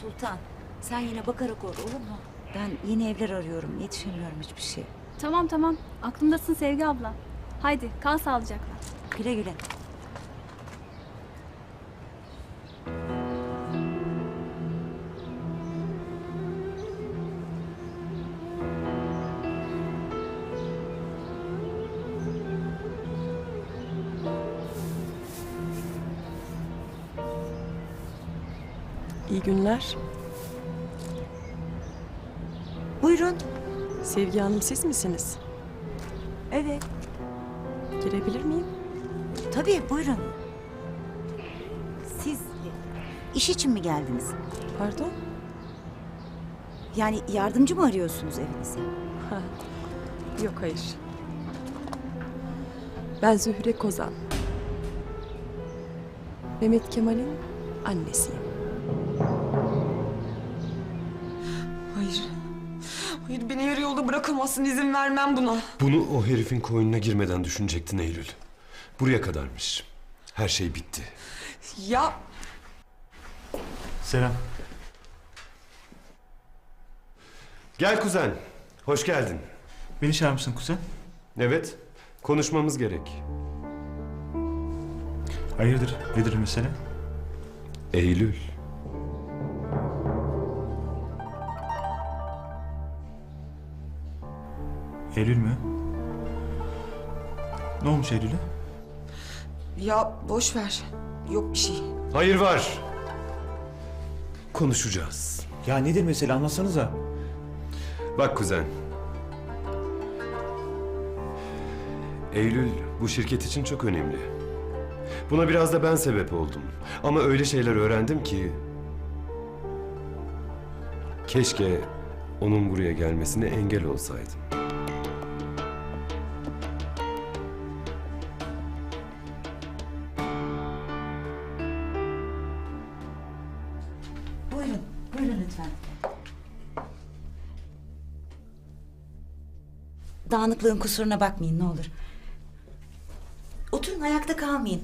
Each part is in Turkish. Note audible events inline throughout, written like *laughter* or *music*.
Sultan sen yine bakarak ol olur mu? Ben yeni evler arıyorum. Yetişemiyorum hiçbir şey. Tamam tamam. Aklımdasın Sevgi abla. Haydi kal sağlıcakla. Güle güle. Günler. Buyurun. Sevgi Hanım siz misiniz? Evet. Girebilir miyim? Tabii buyurun. Siz iş için mi geldiniz? Pardon? Yani yardımcı mı arıyorsunuz evinize? Ha. Yok hayır. Ben Zühre Kozan. Mehmet Kemal'in annesiyim. Bırakamazsın izin vermem buna. Bunu o herifin koynuna girmeden düşünecektin Eylül. Buraya kadarmış. Her şey bitti. Ya Selam. Gel kuzen. Hoş geldin. Beni çağırmışsın kuzen. Evet. Konuşmamız gerek. Hayırdır? Nedir mesele? Eylül. Eylül mü? Ne olmuş Eylül'e? ya boş ver. Yok bir şey. Hayır var. Konuşacağız. Ya nedir mesele anlatsanıza. Bak kuzen. Eylül bu şirket için çok önemli. Buna biraz da ben sebep oldum. Ama öyle şeyler öğrendim ki... Keşke onun buraya gelmesine engel olsaydım. Dağınıklığın kusuruna bakmayın ne olur. Oturun ayakta kalmayın.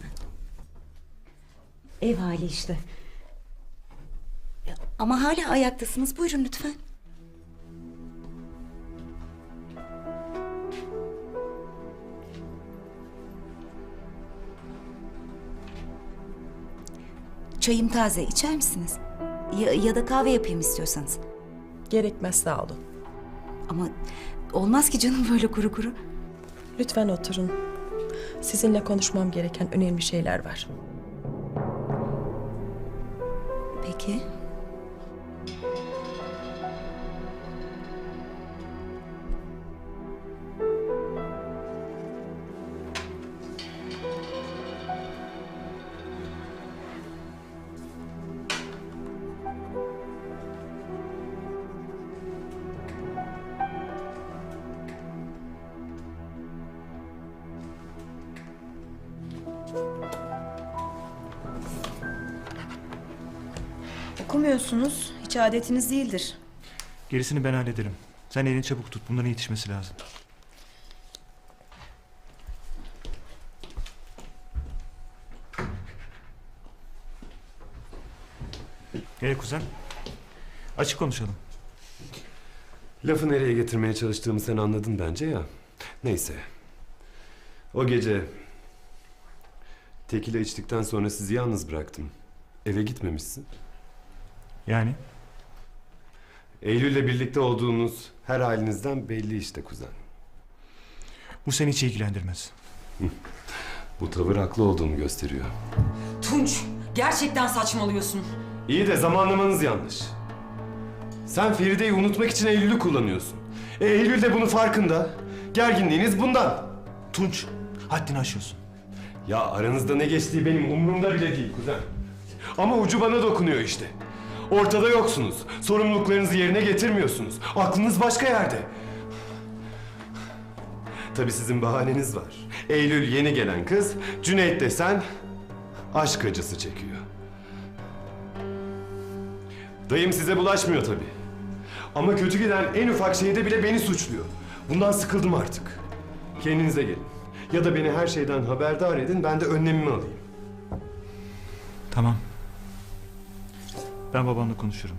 Ev hali işte. Ama hala ayaktasınız. Buyurun lütfen. Çayım taze. içer misiniz? Ya, ya da kahve yapayım istiyorsanız. Gerekmez sağ olun. Ama olmaz ki canım böyle kuru kuru. Lütfen oturun. Sizinle konuşmam gereken önemli şeyler var. Peki. Okumuyorsunuz. Hiç adetiniz değildir. Gerisini ben hallederim. Sen elini çabuk tut. Bunların yetişmesi lazım. Gel kuzen. Açık konuşalım. Lafı nereye getirmeye çalıştığımı sen anladın bence ya. Neyse. O gece tekile içtikten sonra sizi yalnız bıraktım. Eve gitmemişsin. Yani? Eylül'le birlikte olduğunuz her halinizden belli işte kuzen. Bu seni hiç ilgilendirmez. Bu tavır haklı olduğumu gösteriyor. Tunç gerçekten saçmalıyorsun. İyi de zamanlamanız yanlış. Sen Feride'yi unutmak için Eylül'ü kullanıyorsun. E, Eylül de bunun farkında. Gerginliğiniz bundan. Tunç, haddini aşıyorsun. Ya aranızda ne geçtiği benim umurumda bile değil kuzen. Ama ucu bana dokunuyor işte. Ortada yoksunuz. Sorumluluklarınızı yerine getirmiyorsunuz. Aklınız başka yerde. Tabii sizin bahaneniz var. Eylül yeni gelen kız, Cüneyt de sen aşk acısı çekiyor. Dayım size bulaşmıyor tabii. Ama kötü giden en ufak şeyde bile beni suçluyor. Bundan sıkıldım artık. Kendinize gelin. Ya da beni her şeyden haberdar edin, ben de önlemimi alayım. Tamam. Ben babamla konuşurum.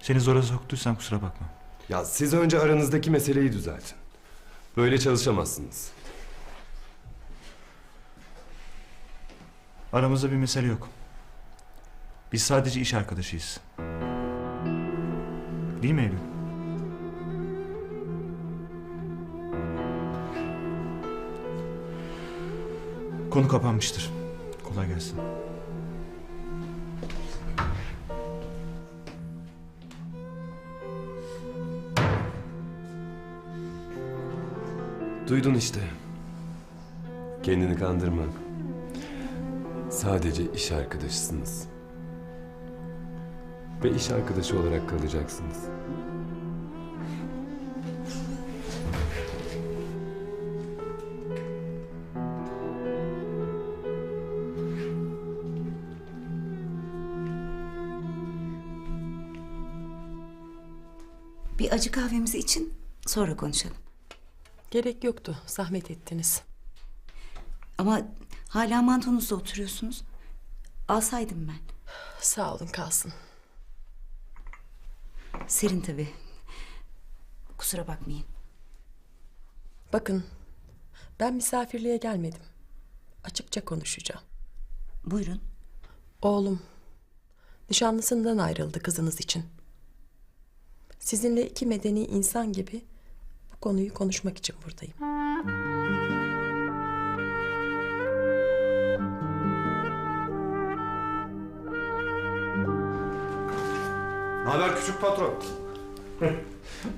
Seni zora soktuysam kusura bakma. Ya siz önce aranızdaki meseleyi düzeltin. Böyle çalışamazsınız. Aramızda bir mesele yok. Biz sadece iş arkadaşıyız. Değil mi Eylül? Konu kapanmıştır. Kolay gelsin. Duydun işte. Kendini kandırma. Sadece iş arkadaşısınız. Ve iş arkadaşı olarak kalacaksınız. Bir acı kahvemizi için sonra konuşalım. Gerek yoktu. Zahmet ettiniz. Ama hala mantonuzda oturuyorsunuz. Alsaydım ben. Sağ olun kalsın. Serin tabii. Kusura bakmayın. Bakın ben misafirliğe gelmedim. Açıkça konuşacağım. Buyurun. Oğlum nişanlısından ayrıldı kızınız için. Sizinle iki medeni insan gibi bu konuyu konuşmak için buradayım. Ne haber küçük patron? *laughs*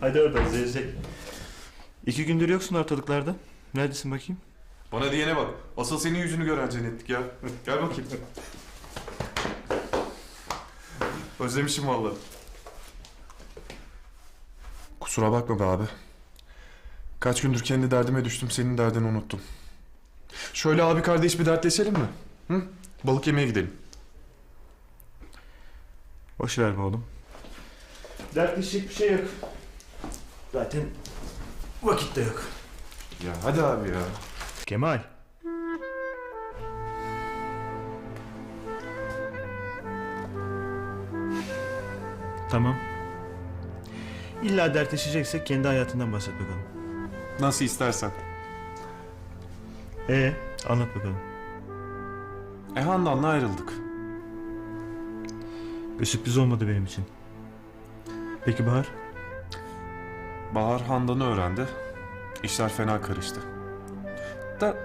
Hadi oradan Zevzek. İki gündür yoksun ortalıklarda. Neredesin bakayım? Bana diyene bak. Asıl senin yüzünü gören cennetlik ya. *laughs* Gel bakayım. Özlemişim vallahi. Kusura bakma be abi. Kaç gündür kendi derdime düştüm, senin derdini unuttum. Şöyle abi kardeş bir dertleşelim mi? Hı? Balık yemeye gidelim. Boş ver be oğlum. Dertleşecek bir şey yok. Zaten vakit de yok. Ya hadi abi ya. Kemal. Tamam. İlla dertleşeceksek kendi hayatından bahset bakalım. Nasıl istersen. Ee, anlat bakalım. E Handan'la ayrıldık. Bir sürpriz olmadı benim için. Peki Bahar? Bahar Handan'ı öğrendi. İşler fena karıştı. Da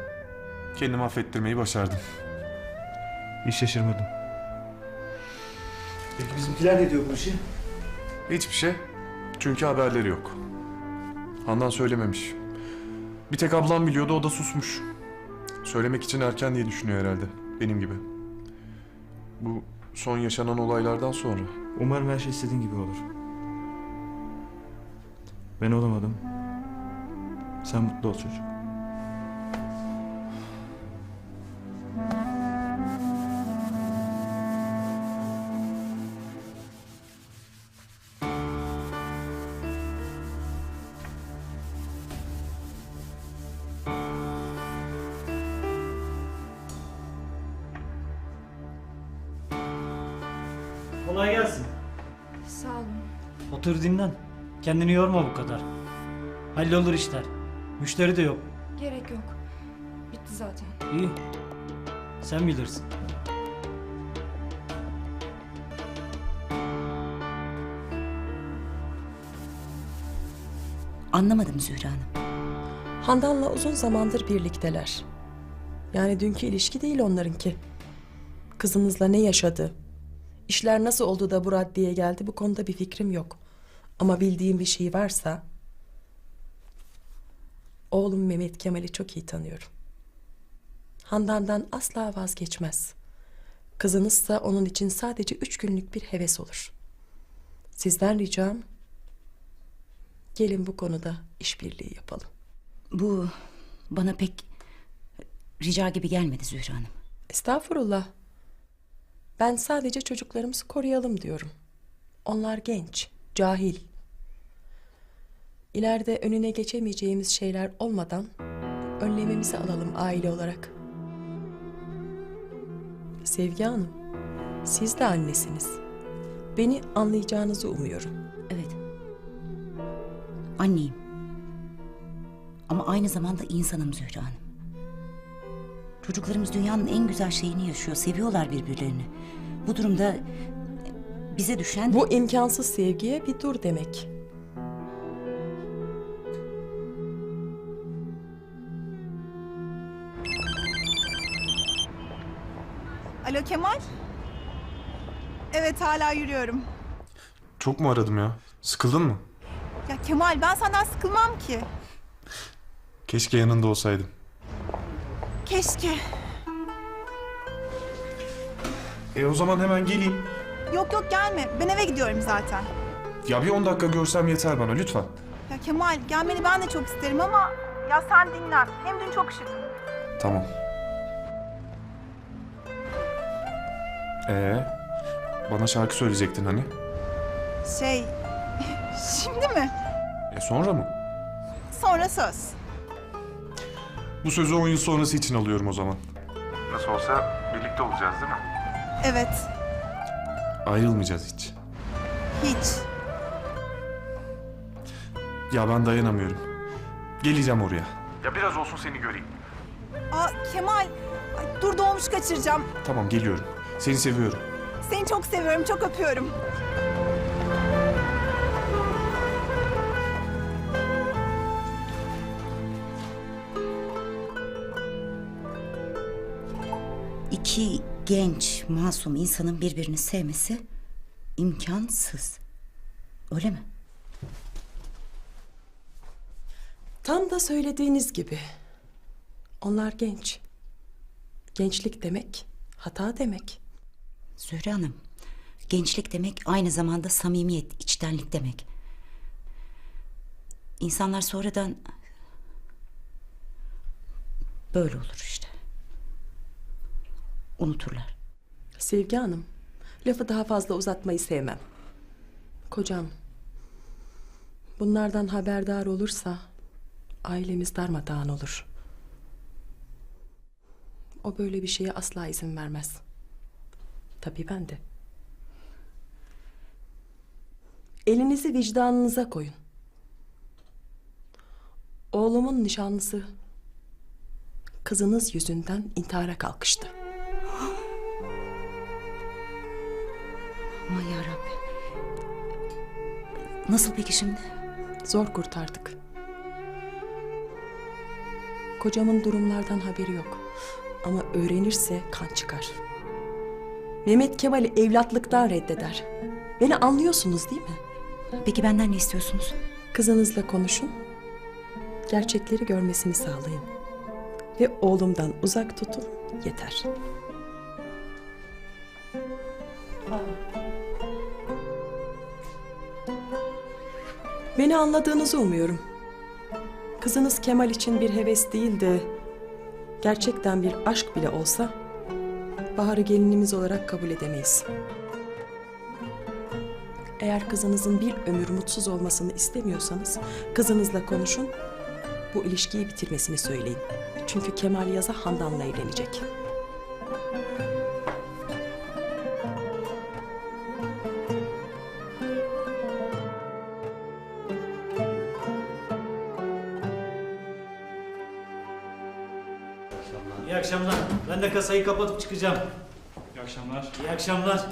kendimi affettirmeyi başardım. Hiç şaşırmadım. Peki bizimkiler ne diyor bu işi? Hiçbir şey. Çünkü haberleri yok. Handan söylememiş. Bir tek ablam biliyordu o da susmuş. Söylemek için erken diye düşünüyor herhalde. Benim gibi. Bu son yaşanan olaylardan sonra. Umarım her şey istediğin gibi olur. Ben olamadım. Sen mutlu ol çocuk. Kendini yorma bu kadar. Hallolur işler. Müşteri de yok. Gerek yok. Bitti zaten. İyi. Sen bilirsin. Anlamadım Zühre Hanım. Handan'la uzun zamandır birlikteler. Yani dünkü ilişki değil onlarınki. Kızınızla ne yaşadı? İşler nasıl oldu da bu raddeye geldi bu konuda bir fikrim yok. Ama bildiğim bir şey varsa... Oğlum Mehmet Kemal'i çok iyi tanıyorum. Handan'dan asla vazgeçmez. Kızınızsa onun için sadece üç günlük bir heves olur. Sizden ricam... Gelin bu konuda işbirliği yapalım. Bu bana pek rica gibi gelmedi Zühre Hanım. Estağfurullah. Ben sadece çocuklarımızı koruyalım diyorum. Onlar genç, cahil. İleride önüne geçemeyeceğimiz şeyler olmadan önlememizi alalım aile olarak. Sevgi Hanım, Siz de annesiniz. Beni anlayacağınızı umuyorum. Evet. Anneyim. Ama aynı zamanda insanım Zühre Hanım. Çocuklarımız dünyanın en güzel şeyini yaşıyor. Seviyorlar birbirlerini. Bu durumda bize düşen... Bu imkansız sevgiye bir dur demek. Alo Kemal? Evet hala yürüyorum. Çok mu aradım ya? Sıkıldın mı? Ya Kemal ben senden sıkılmam ki. Keşke yanında olsaydım. Keşke. E o zaman hemen geleyim. Yok yok gelme. Ben eve gidiyorum zaten. Ya bir 10 dakika görsem yeter bana lütfen. Ya Kemal gelmeni ben de çok isterim ama ya sen dinlen. Hem dün çok üşüdüm. Tamam. Ee, bana şarkı söyleyecektin hani? Şey *laughs* şimdi mi? E sonra mı? Sonra söz. Bu sözü 10 yıl sonrası için alıyorum o zaman. Nasıl olsa birlikte olacağız değil mi? Evet. Ayrılmayacağız hiç. Hiç. Ya ben dayanamıyorum. Geleceğim oraya. Ya biraz olsun seni göreyim. Aa Kemal. Ay, dur dolmuş kaçıracağım. Tamam geliyorum. Seni seviyorum. Seni çok seviyorum. Çok öpüyorum. İki genç, masum insanın birbirini sevmesi imkansız. Öyle mi? Tam da söylediğiniz gibi. Onlar genç. Gençlik demek hata demek. Zühre Hanım, gençlik demek aynı zamanda samimiyet, içtenlik demek. İnsanlar sonradan böyle olur işte. Unuturlar. Sevgi Hanım, lafı daha fazla uzatmayı sevmem. Kocam, bunlardan haberdar olursa ailemiz darmadağın olur. O böyle bir şeye asla izin vermez. Tabii ben de. Elinizi vicdanınıza koyun. Oğlumun nişanlısı kızınız yüzünden intihara kalkıştı. Aman yarabbim. Nasıl peki şimdi? Zor kurtardık. Kocamın durumlardan haberi yok. Ama öğrenirse kan çıkar. Mehmet Kemal'i evlatlıktan reddeder. Beni anlıyorsunuz değil mi? Peki benden ne istiyorsunuz? Kızınızla konuşun. Gerçekleri görmesini sağlayın. Ve oğlumdan uzak tutun yeter. Beni anladığınızı umuyorum. Kızınız Kemal için bir heves değil de gerçekten bir aşk bile olsa Bahar'ı gelinimiz olarak kabul edemeyiz. Eğer kızınızın bir ömür mutsuz olmasını istemiyorsanız kızınızla konuşun. Bu ilişkiyi bitirmesini söyleyin. Çünkü Kemal Yaza Handan'la evlenecek. Kasayı kapatıp çıkacağım. İyi akşamlar. İyi akşamlar.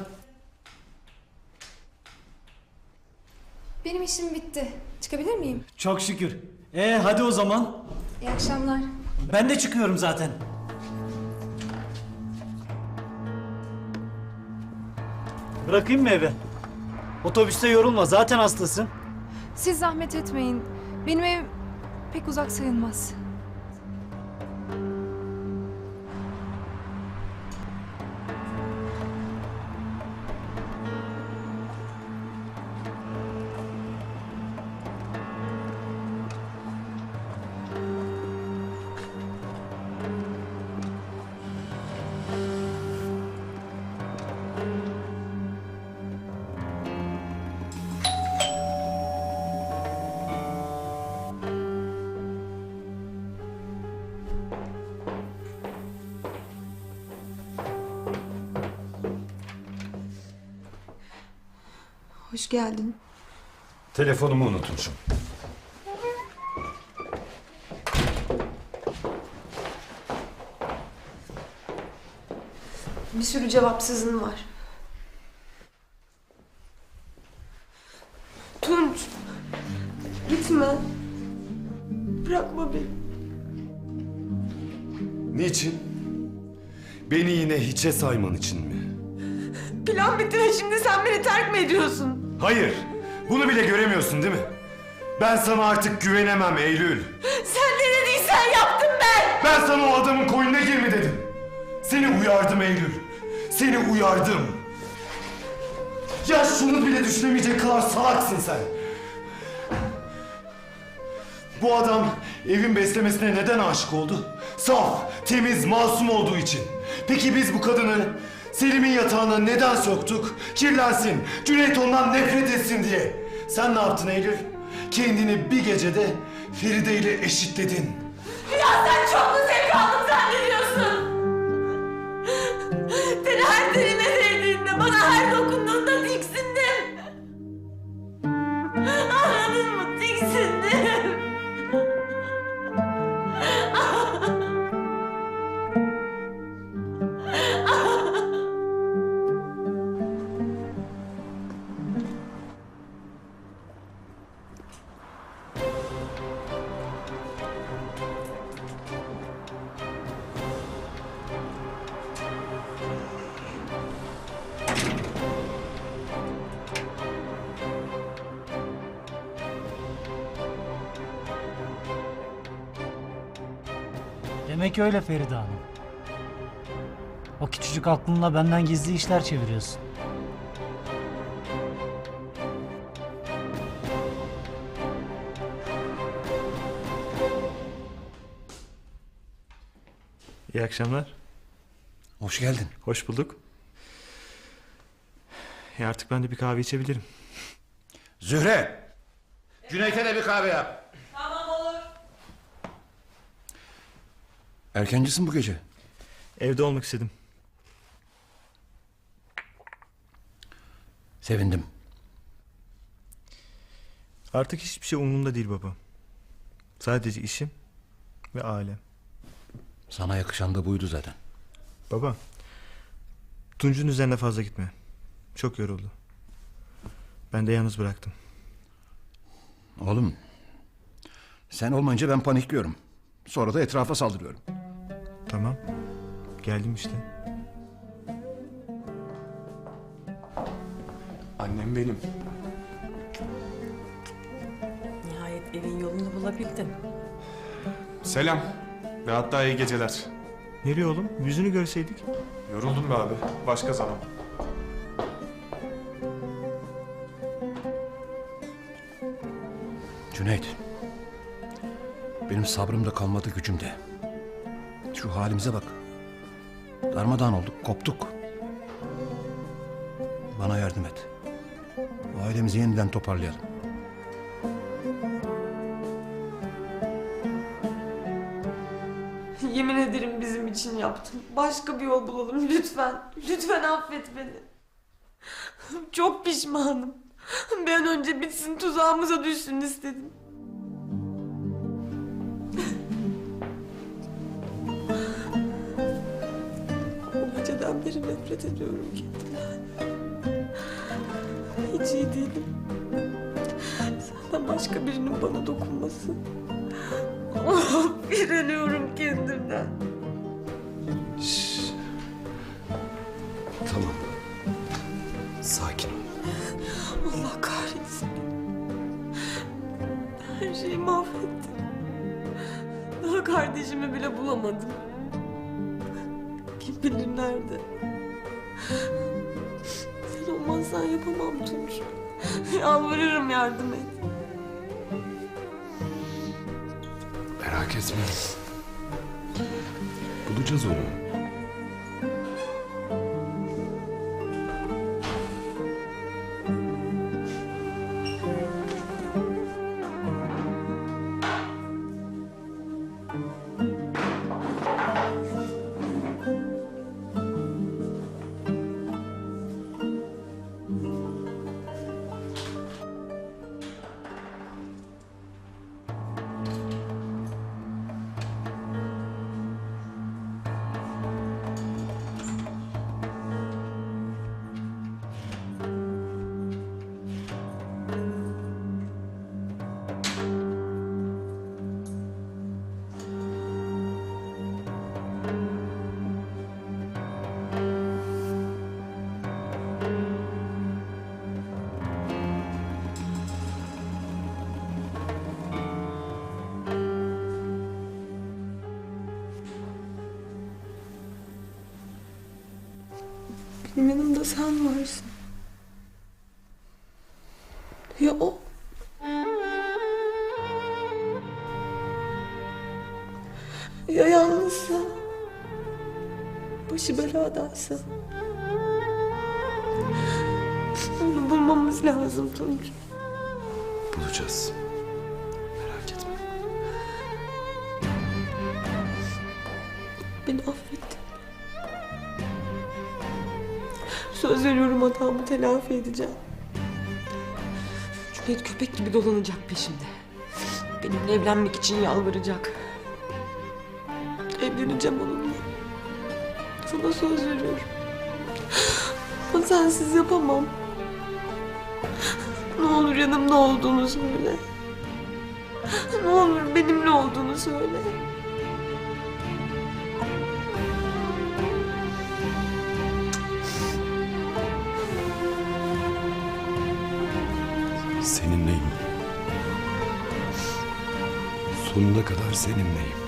Benim işim bitti. Çıkabilir miyim? Çok şükür. Ee hadi o zaman. İyi akşamlar. Ben de çıkıyorum zaten. Bırakayım mı eve? Otobüste yorulma zaten hastasın. Siz zahmet etmeyin. Benim ev pek uzak sayılmaz. Hoş geldin. Telefonumu unutmuşum. Bir sürü cevapsızın var. Tunç. Gitme. Bırakma beni. Niçin? Beni yine hiçe sayman için mi? Plan bitti ve şimdi sen beni terk mi ediyorsun? Hayır. Bunu bile göremiyorsun değil mi? Ben sana artık güvenemem Eylül. Sen ne dediysen yaptım ben. Ben sana o adamın koynuna girme dedim. Seni uyardım Eylül. Seni uyardım. Ya şunu bile düşünemeyecek kadar salaksın sen. Bu adam evin beslemesine neden aşık oldu? Saf, temiz, masum olduğu için. Peki biz bu kadını Selim'in yatağına neden soktuk? Kirlensin, Cüneyt ondan nefret etsin diye. Sen ne yaptın Eylül? Kendini bir gecede Feride ile eşitledin. Ya Demek öyle Feride Hanım. O küçücük aklınla benden gizli işler çeviriyorsun. İyi akşamlar. Hoş geldin. Hoş bulduk. E artık ben de bir kahve içebilirim. Zühre! Cüneyt'e de bir kahve yap. Tamam olur. Erkencisin bu gece. Evde olmak istedim. Sevindim. Artık hiçbir şey umurumda değil baba. Sadece işim ve ailem. Sana yakışan da buydu zaten. Baba, Tunç'un üzerine fazla gitme. Çok yoruldu. Ben de yalnız bıraktım. Oğlum, sen olmayınca ben panikliyorum. Sonra da etrafa saldırıyorum. Tamam, geldim işte. Annem benim. Nihayet evin yolunu bulabildin. Selam. Ve hatta iyi geceler. Nereye oğlum? Yüzünü görseydik. Yoruldum be abi. Başka zaman. Cüneyt. Benim sabrım da kalmadı gücüm de. Şu halimize bak. Darmadağın olduk, koptuk. Bana yardım et. Ailemizi yeniden toparlayalım. *laughs* Yemin ederim bizim için yaptım. Başka bir yol bulalım lütfen. Lütfen affet beni. *laughs* Çok pişmanım. Bir an önce bitsin tuzağımıza düşsün istedim. Beri nefret ediyorum kendimden. Hiç iyi değilim. Senden başka birinin bana dokunması. Oh, iğreniyorum kendimden. Tamam. Sakin ol. Allah kahretsin. Her şeyi mahvettim. Daha kardeşimi bile bulamadım. Bilir nerede. Sen olmazsan yapamam Tunç. Yalvarırım yardım et. Merak etme. Bulacağız onu. Yanımda sen varsın. Ya o? Ya yalnızsa? Başı beladaysa? Onu bulmamız lazım Tunç. Bulacağız. Söz veriyorum hatamı telafi edeceğim. Cüneyt köpek gibi dolanacak peşimde. Benimle evlenmek için yalvaracak. Evleneceğim onunla. Sana söz veriyorum. Ama sensiz yapamam. Ne olur yanımda olduğunu söyle. Ne olur benimle olduğunu söyle. Seninleyim. Sonuna kadar seninleyim.